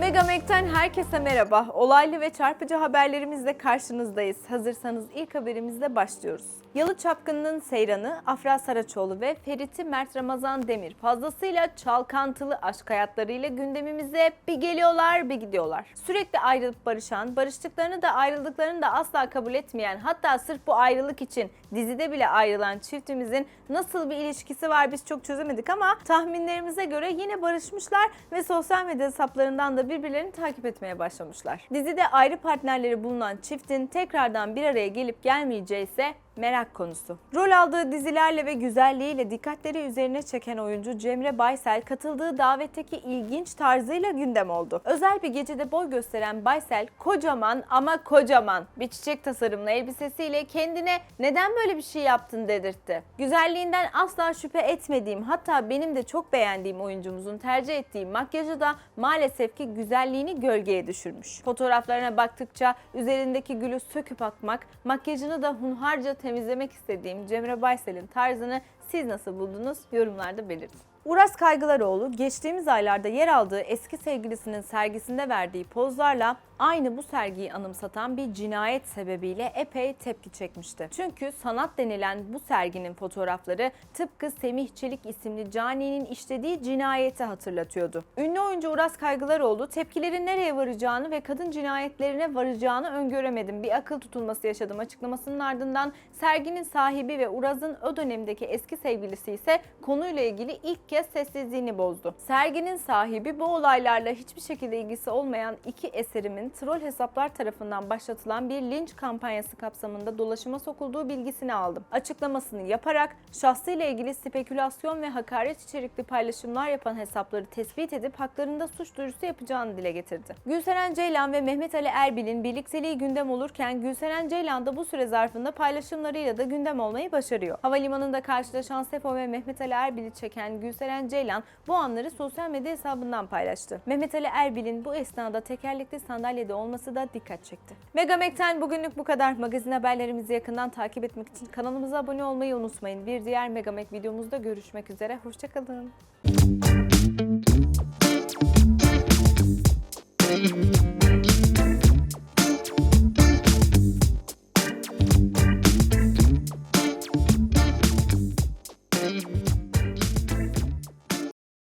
Megamek'ten herkese merhaba. Olaylı ve çarpıcı haberlerimizle karşınızdayız. Hazırsanız ilk haberimizle başlıyoruz. Yalı Çapkını'nın seyranı Afra Saraçoğlu ve Ferit'i Mert Ramazan Demir fazlasıyla çalkantılı aşk hayatlarıyla gündemimize bir geliyorlar bir gidiyorlar. Sürekli ayrılıp barışan, barıştıklarını da ayrıldıklarını da asla kabul etmeyen hatta sırf bu ayrılık için dizide bile ayrılan çiftimizin nasıl bir ilişkisi var biz çok çözemedik ama tahminlerimize göre yine barışmışlar ve sosyal medya hesaplarından da birbirlerini takip etmeye başlamışlar. Dizide ayrı partnerleri bulunan çiftin tekrardan bir araya gelip gelmeyeceği ise merak konusu. Rol aldığı dizilerle ve güzelliğiyle dikkatleri üzerine çeken oyuncu Cemre Baysel katıldığı davetteki ilginç tarzıyla gündem oldu. Özel bir gecede boy gösteren Baysel kocaman ama kocaman bir çiçek tasarımlı elbisesiyle kendine neden böyle bir şey yaptın dedirtti. Güzelliğinden asla şüphe etmediğim hatta benim de çok beğendiğim oyuncumuzun tercih ettiği makyajı da maalesef ki güzelliğini gölgeye düşürmüş. Fotoğraflarına baktıkça üzerindeki gülü söküp atmak, makyajını da hunharca temizlemek istediğim Cemre Baysel'in tarzını siz nasıl buldunuz? Yorumlarda belirtin. Uras Kaygılaroğlu geçtiğimiz aylarda yer aldığı eski sevgilisinin sergisinde verdiği pozlarla aynı bu sergiyi anımsatan bir cinayet sebebiyle epey tepki çekmişti. Çünkü sanat denilen bu serginin fotoğrafları tıpkı Semih Çelik isimli caninin işlediği cinayeti hatırlatıyordu. Ünlü oyuncu Uras Kaygılaroğlu tepkilerin nereye varacağını ve kadın cinayetlerine varacağını öngöremedim. Bir akıl tutulması yaşadım açıklamasının ardından serginin sahibi ve Uraz'ın o dönemdeki eski sevgilisi ise konuyla ilgili ilk kez sessizliğini bozdu. Serginin sahibi bu olaylarla hiçbir şekilde ilgisi olmayan iki eserimin troll hesaplar tarafından başlatılan bir linç kampanyası kapsamında dolaşıma sokulduğu bilgisini aldım. Açıklamasını yaparak şahsıyla ilgili spekülasyon ve hakaret içerikli paylaşımlar yapan hesapları tespit edip haklarında suç duyurusu yapacağını dile getirdi. Gülseren Ceylan ve Mehmet Ali Erbil'in birlikteliği gündem olurken Gülseren Ceylan da bu süre zarfında paylaşımlarıyla da gündem olmayı başarıyor. Havalimanında karşılaşan Sefo ve Mehmet Ali Erbil'i çeken Gülseren Ceylan bu anları sosyal medya hesabından paylaştı. Mehmet Ali Erbil'in bu esnada tekerlekli sandalyede olması da dikkat çekti. Megamek'ten bugünlük bu kadar. Magazin haberlerimizi yakından takip etmek için kanalımıza abone olmayı unutmayın. Bir diğer Megamek videomuzda görüşmek üzere. Hoşçakalın.